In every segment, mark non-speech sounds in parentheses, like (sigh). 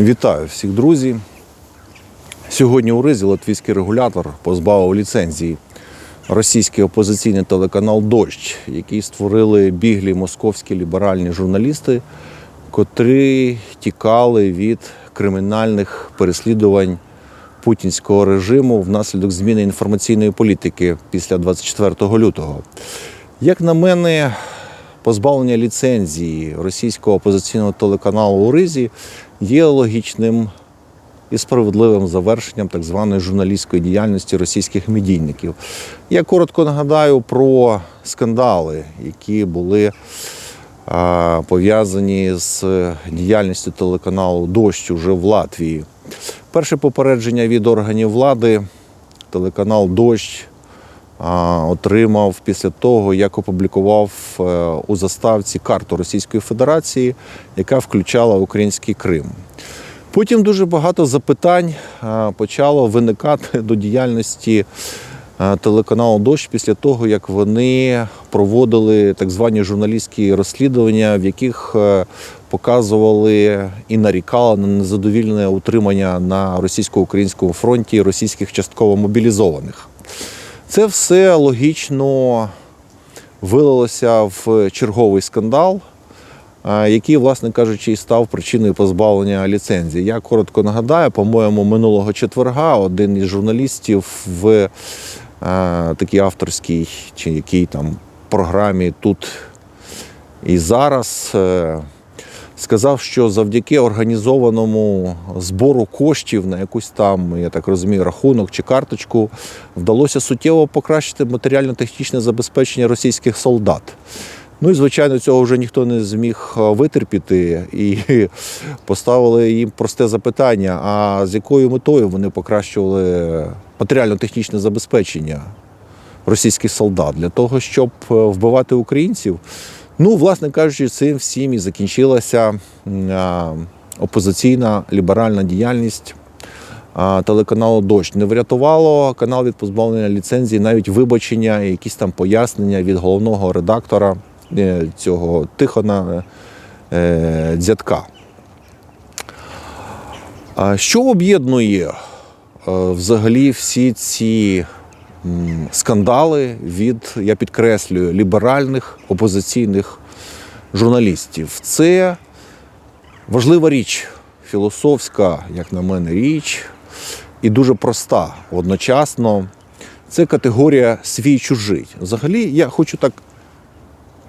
Вітаю всіх друзі. Сьогодні у Ризі латвійський регулятор позбавив ліцензії російський опозиційний телеканал Дощ, який створили біглі московські ліберальні журналісти, котрі тікали від кримінальних переслідувань путінського режиму внаслідок зміни інформаційної політики після 24 лютого. Як на мене, позбавлення ліцензії російського опозиційного телеканалу у Ризі є логічним і справедливим завершенням так званої журналістської діяльності російських медійників. Я коротко нагадаю про скандали, які були пов'язані з діяльністю телеканалу Дощ уже в Латвії. Перше попередження від органів влади телеканал Дощ отримав після того, як опублікував е, у заставці карту Російської Федерації, яка включала український Крим. Потім дуже багато запитань е, почало виникати (laughs) до діяльності е, телеканалу Дощ після того, як вони проводили так звані журналістські розслідування, в яких показували і нарікали на незадовільне утримання на російсько-українському фронті російських частково мобілізованих. Це все логічно вилилося в черговий скандал, який, власне кажучи, і став причиною позбавлення ліцензії. Я коротко нагадаю, по-моєму, минулого четверга один із журналістів в е, такій авторській чи якій там програмі тут і зараз. Сказав, що завдяки організованому збору коштів на якусь там, я так розумію, рахунок чи карточку вдалося суттєво покращити матеріально-технічне забезпечення російських солдат. Ну і звичайно, цього вже ніхто не зміг е, витерпіти і (laughs) поставили їм просте запитання: а з якою метою вони покращували матеріально-технічне забезпечення російських солдат для того, щоб е, вбивати українців? Ну, власне кажучи, цим всім і закінчилася опозиційна ліберальна діяльність телеканалу Дощ. Не врятувало канал від позбавлення ліцензії, навіть вибачення, якісь там пояснення від головного редактора е, цього Тихона е, Дзятка. А що об'єднує е, взагалі всі ці скандали від, я підкреслюю, ліберальних опозиційних журналістів? Це важлива річ, філософська, як на мене, річ, і дуже проста одночасно. Це категорія свій чужий. Взагалі, я хочу так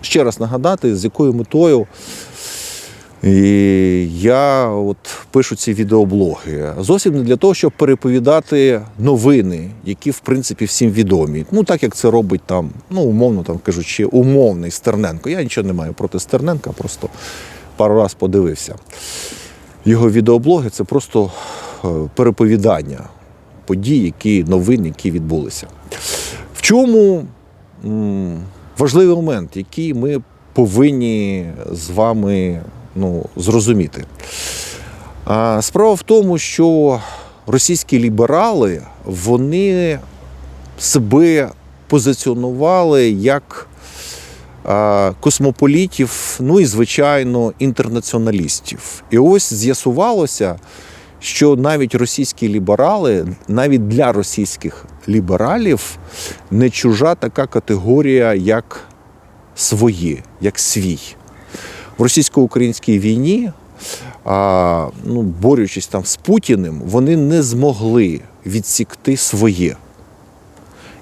ще раз нагадати, з якою метою і я от пишу ці відеоблоги. Зовсім не для того, щоб переповідати новини, які в принципі всім відомі. Ну так як це робить там, ну умовно там кажучи, умовний Стерненко. Я нічого не маю проти Стерненка, просто пару раз подивився. Його відеоблоги це просто е, переповідання подій, які новин, які відбулися. В чому важливий момент, який ми повинні з вами ну, зрозуміти? Справа в тому, що російські ліберали вони себе позиціонували як космополітів, ну і звичайно, інтернаціоналістів. І ось з'ясувалося, що навіть російські ліберали, навіть для російських лібералів не чужа така категорія, як свої, як свій. В російсько-українській війні, а, ну, борючись там з Путіним, вони не змогли відсікти своє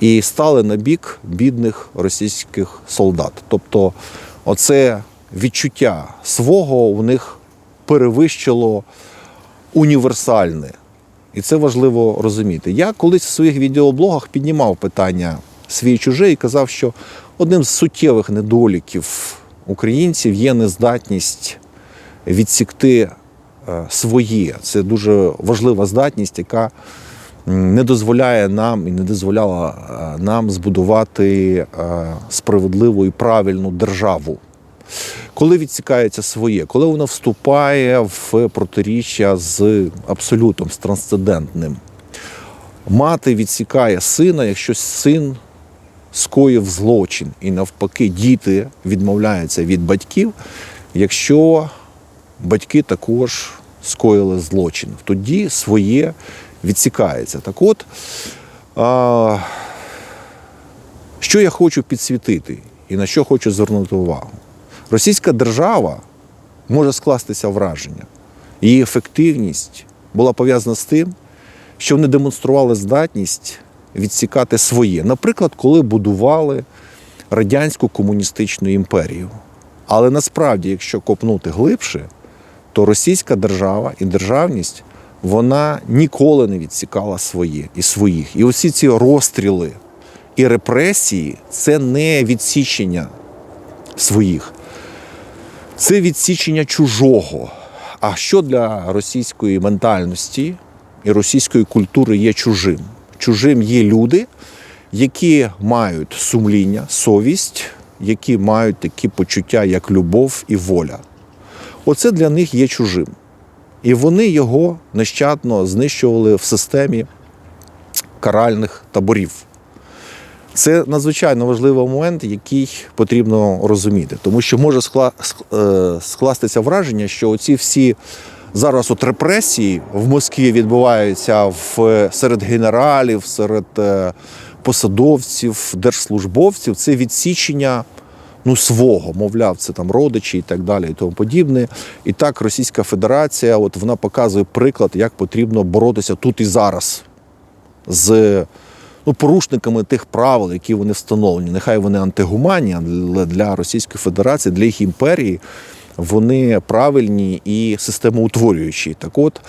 і стали на бік бідних російських солдат. Тобто, оце відчуття свого у них перевищило універсальне. І це важливо розуміти. Я колись в своїх відеоблогах піднімав питання свій чужий і казав, що одним з суттєвих недоліків українців є нездатність відсікти е, своє. Це дуже важлива здатність, яка не дозволяє нам і не дозволяла е, нам збудувати е, справедливу і правильну державу. Коли відсікається своє, коли воно вступає в протиріччя з абсолютом, з трансцендентним. Мати відсікає сина, якщо син скоїв злочин, і навпаки, діти відмовляються від батьків, якщо батьки також скоїли злочин. Тоді своє відсікається. Так от, а, що я хочу підсвітити і на що хочу звернути увагу? Російська держава може скластися враження. Її ефективність була пов'язана з тим, що вони демонстрували здатність відсікати своє. Наприклад, коли будували радянську комуністичну імперію. Але насправді, якщо копнути глибше, то російська держава і державність вона ніколи не відсікала своє і своїх. І усі ці розстріли і репресії це не відсічення своїх, це відсічення чужого. А що для російської ментальності і російської культури є чужим? Чужим є люди, які мають сумління, совість, які мають такі почуття, як любов і воля. Оце для них є чужим. І вони його нещадно знищували в системі каральних таборів. Це надзвичайно важливий момент, який потрібно розуміти, тому що може скла- е, скластися враження, що оці всі зараз от репресії в Москві відбуваються в, серед генералів, серед е, посадовців, держслужбовців. Це відсічення ну, свого, мовляв, це там родичі і так далі, і тому подібне. І так Російська Федерація, от вона показує приклад, як потрібно боротися тут і зараз з ну, порушниками тих правил, які вони встановлені. Нехай вони антигуманні, але для Російської Федерації, для їх імперії вони правильні і системоутворюючі. Так от.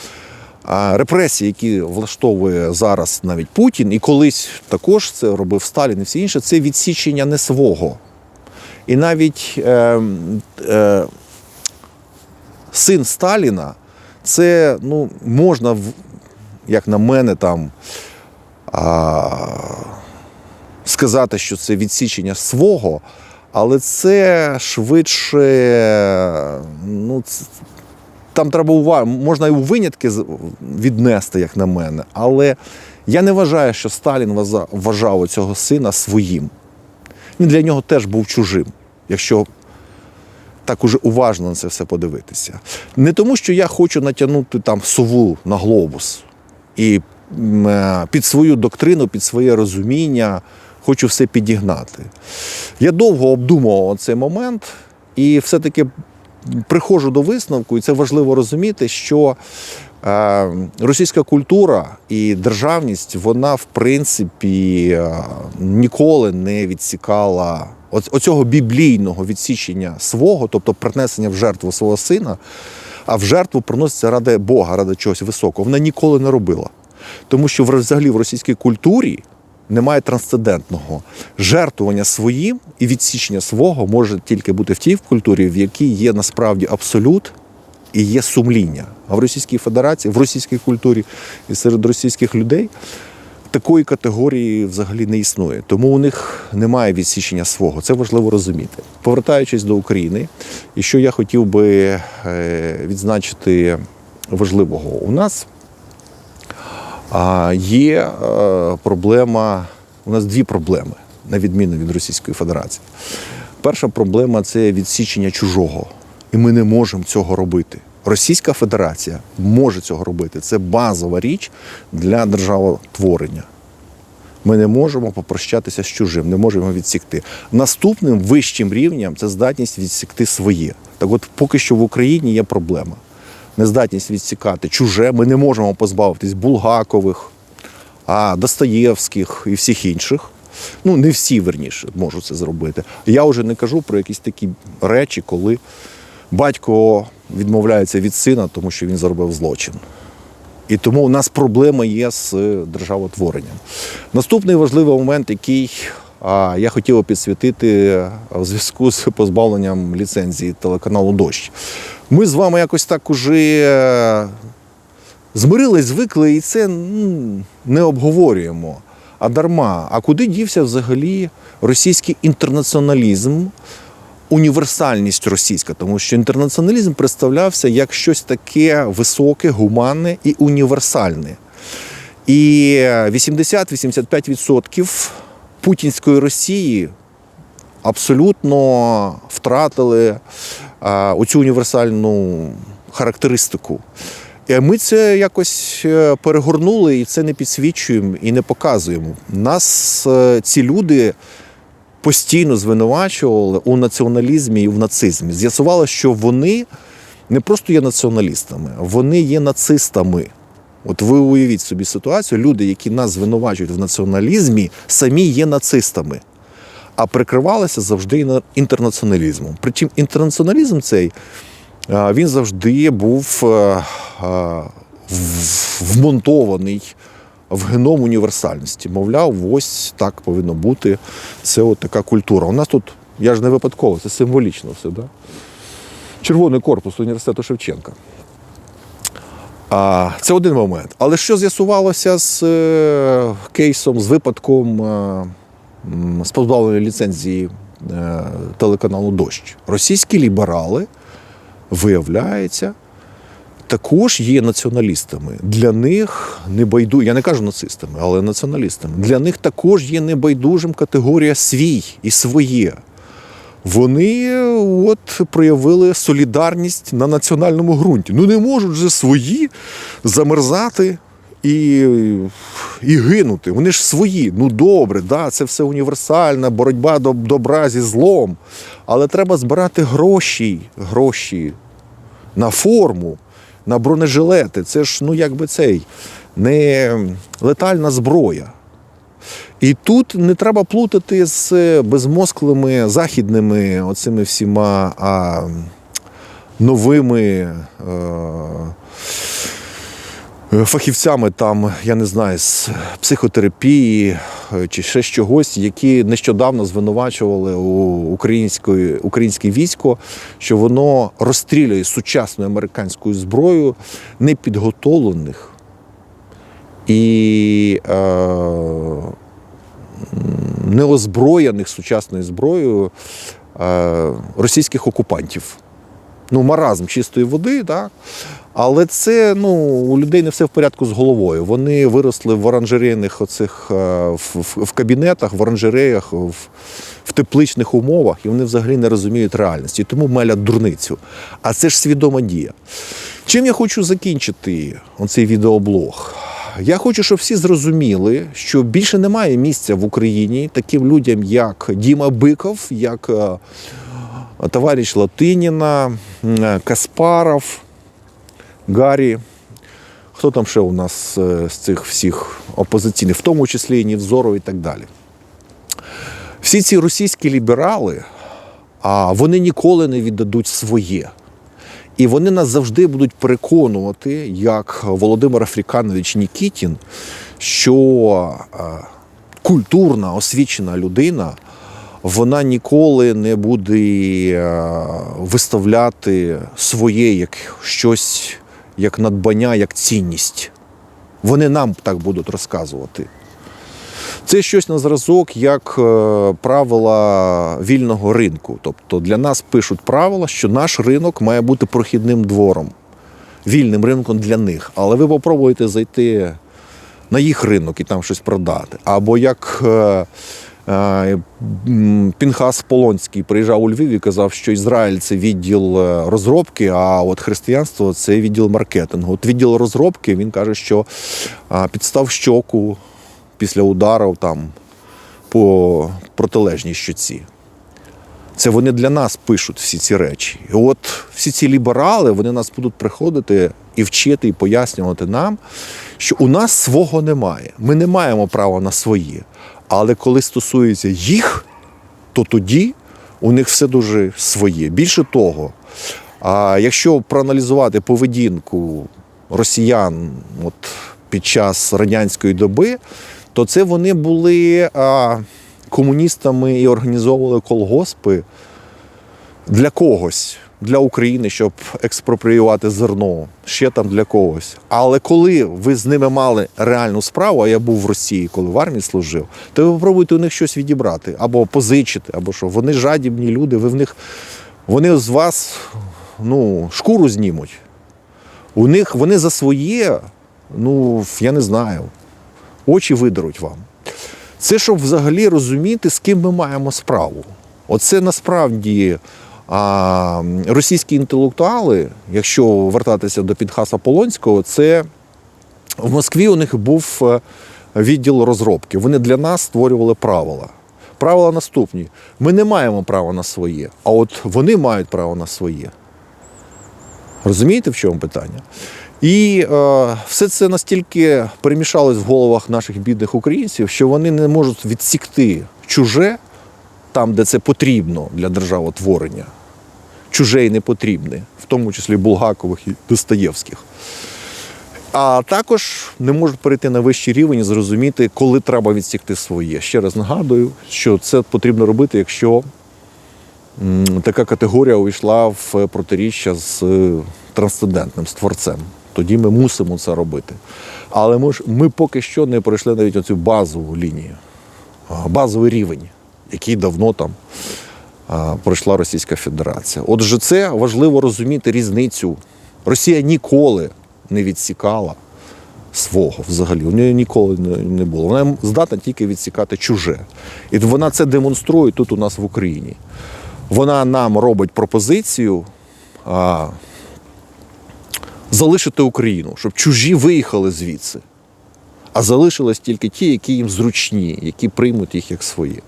Репресії, які влаштовує зараз навіть Путін, і колись також це робив Сталін і всі інше, це відсічення не свого. І навіть е, е, син Сталіна, це ну, можна, як на мене, там а, сказати, що це відсічення свого, але це швидше. Ну, там треба увагу, можна і у винятки віднести, як на мене. Але я не вважаю, що Сталін вважав цього сина своїм. Він для нього теж був чужим, якщо так уже уважно на це все подивитися. Не тому, що я хочу натягнути там сову на глобус і е, під свою доктрину, під своє розуміння хочу все підігнати. Я довго обдумував цей момент і все-таки приходжу до висновку, і це важливо розуміти, що е, російська культура і державність, вона в принципі е, ніколи не відсікала оцього біблійного відсічення свого, тобто принесення в жертву свого сина, а в жертву приноситься ради Бога, ради чогось високого. Вона ніколи не робила. Тому що взагалі в російській культурі немає трансцендентного. Жертвування своїм і відсічення свого може тільки бути в тій культурі, в якій є насправді абсолют і є сумління. А в Російській Федерації, в російській культурі і серед російських людей такої категорії взагалі не існує. Тому у них немає відсічення свого. Це важливо розуміти. Повертаючись до України, і що я хотів би е, відзначити важливого, у нас а, є е, проблема, у нас дві проблеми, на відміну від Російської Федерації. Перша проблема це відсічення чужого. І ми не можемо цього робити. Російська Федерація може цього робити. Це базова річ для державотворення. Ми не можемо попрощатися з чужим, не можемо відсікти. Наступним вищим рівнем це здатність відсікти своє. Так от поки що в Україні є проблема. Нездатність відсікати чуже. Ми не можемо позбавитись Булгакових, а Достоєвських і всіх інших. Ну, не всі, верніше, можуть це зробити. Я вже не кажу про якісь такі речі, коли батько відмовляється від сина, тому що він зробив злочин. І тому у нас проблема є з державотворенням. Наступний важливий момент, який я хотів би підсвітити в зв'язку з позбавленням ліцензії телеканалу Дощ. Ми з вами якось так уже е, змирились, звикли, і це не обговорюємо. А дарма. А куди дівся взагалі російський інтернаціоналізм, універсальність російська? Тому що інтернаціоналізм представлявся як щось таке високе, гуманне і універсальне. І 80-85% путінської Росії абсолютно втратили оцю універсальну характеристику. І ми це якось е, перегорнули і це не підсвічуємо і не показуємо. Нас е, ці люди постійно звинувачували у націоналізмі і в нацизмі. З'ясувалося, що вони не просто є націоналістами, вони є нацистами. От ви уявіть собі ситуацію, люди, які нас звинувачують в націоналізмі, самі є нацистами, а прикривалися завжди інтернаціоналізмом. Причому інтернаціоналізм цей він завжди був вмонтований в геном універсальності. Мовляв, ось так повинно бути. Це от така культура. У нас тут, я ж не випадково, це символічно все. Да? Червоний корпус університету Шевченка. Це один момент. Але що з'ясувалося з е, кейсом, з випадком е, з позбавленням ліцензії е, телеканалу Дощ? Російські ліберали, виявляється, також є націоналістами. Для них не байду, я не кажу нацистами, але націоналістами. Для них також є небайдужим категорія свій і своє. Вони е, от проявили солідарність на національному ґрунті. Ну не можуть же свої замерзати і, і гинути. Вони ж свої. Ну добре, да, це все універсальна боротьба до добра зі злом. Але треба збирати гроші, гроші на форму, на бронежилети. Це ж ну якби цей не летальна зброя. І тут не треба плутати з безмозклими західними оцими всіма а, новими е, фахівцями, там, я не знаю, з психотерапії е, чи ще чогось, які нещодавно звинувачували у української, українське військо, що воно розстрілює сучасною американською зброєю непідготовлених і е, неозброєних сучасною зброєю е, російських окупантів. Ну, маразм чистої води, так? Але це ну, у людей не все в порядку з головою. Вони виросли в оранжерейних оцих е, в, в, в кабінетах, в оранжереях, в, в тепличних умовах, і вони взагалі не розуміють реальності. Тому мелять дурницю. А це ж свідома дія. Чим я хочу закінчити оцей відеоблог? Я хочу, щоб всі зрозуміли, що більше немає місця в Україні таким людям, як Діма Биков, як е, товариш Латиніна, Каспаров, Гаррі. Хто там ще у нас е, з цих всіх опозиційних, в тому числі і Нівзоров і так далі. Всі ці російські ліберали, а вони ніколи не віддадуть своє. І вони нас завжди будуть переконувати, як Володимир Афріканович Нікітін, що е, культурна, освічена людина, вона ніколи не буде е, виставляти своє як щось, як надбання, як цінність. Вони нам так будуть розказувати. Це щось на зразок, як е, правила вільного ринку. Тобто для нас пишуть правила, що наш ринок має бути прохідним двором, вільним ринком для них. Але ви попробуєте зайти на їх ринок і там щось продати. Або як е, е, Пінхас Полонський приїжджав у Львів і казав, що Ізраїль це відділ розробки, а от християнство це відділ маркетингу. От відділ розробки він каже, що підстав щоку після ударів там по протилежній щоці. Це вони для нас пишуть всі ці речі. І от всі ці ліберали вони нас будуть приходити і вчити, і пояснювати нам, що у нас свого немає. Ми не маємо права на своє. Але коли стосується їх, то тоді у них все дуже своє. Більше того, а якщо проаналізувати поведінку росіян от, під час радянської доби, то це вони були а, комуністами і організовували колгоспи для когось, для України, щоб експропріювати зерно, ще там для когось. Але коли ви з ними мали реальну справу, а я був в Росії, коли в армії служив, то ви попробуйте у них щось відібрати або позичити, або що. Вони жадібні люди, ви в них вони з вас ну, шкуру знімуть. У них вони за своє, ну я не знаю, очі видеруть вам. Це щоб взагалі розуміти, з ким ми маємо справу. Оце насправді А російські інтелектуали, якщо вертатися до Підхаса Полонського, це в Москві у них був е, відділ розробки. Вони для нас створювали правила. Правила наступні: ми не маємо права на своє, а от вони мають право на своє. Розумієте, в чому питання? І е, все це настільки перемішалось в головах наших бідних українців, що вони не можуть відсікти чуже там, де це потрібно для державотворення. Чуже і непотрібне, в тому числі Булгакових і Достоєвських. А також не можуть перейти на вищий рівень і зрозуміти, коли треба відсікти своє. Ще раз нагадую, що це потрібно робити, якщо така категорія увійшла в протиріччя з е, трансцендентним, з творцем. Тоді ми мусимо це робити. Але ми ж ми поки що не пройшли навіть оцю базову лінію, базовий рівень, який давно там пройшла Російська Федерація. Отже, це важливо розуміти різницю. Росія ніколи не відсікала свого взагалі. У неї ніколи не, було. Вона здатна тільки відсікати чуже. І вона це демонструє тут у нас в Україні. Вона нам робить пропозицію залишити Україну, щоб чужі виїхали звідси. А залишились тільки ті, які їм зручні, які приймуть їх як свої.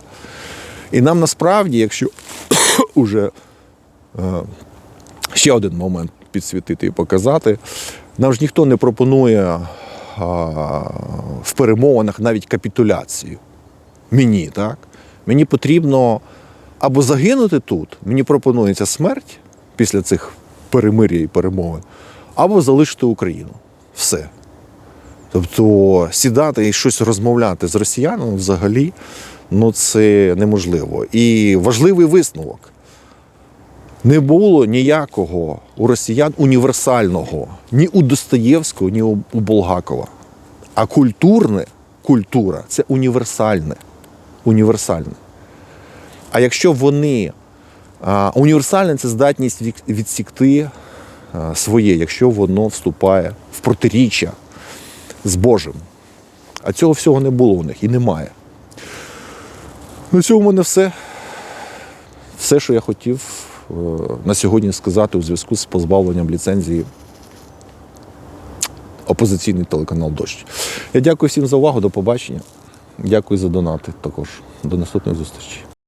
І нам насправді, якщо (coughs) уже е, ще один момент підсвітити і показати, нам ж ніхто не пропонує в перемовинах навіть капітуляцію. Мені, так? Мені потрібно або загинути тут, мені пропонується смерть після цих перемир'я і перемовин, або залишити Україну. Все. Тобто сідати і щось розмовляти з росіянами взагалі ну це неможливо. І важливий висновок. Не було ніякого у росіян універсального ні у Достоєвського, ні у Булгакова. А культурне, культура це універсальне. Універсальне. А якщо вони універсальне це здатність відсікти своє, якщо воно вступає в протиріччя з Божим. А цього всього не було у них і немає. На цьому в мене все. Все, що я хотів е, на сьогодні сказати у зв'язку з позбавленням ліцензії опозиційний телеканал Дощ. Я дякую всім за увагу, до побачення. Дякую за донати також. До наступних зустрічей.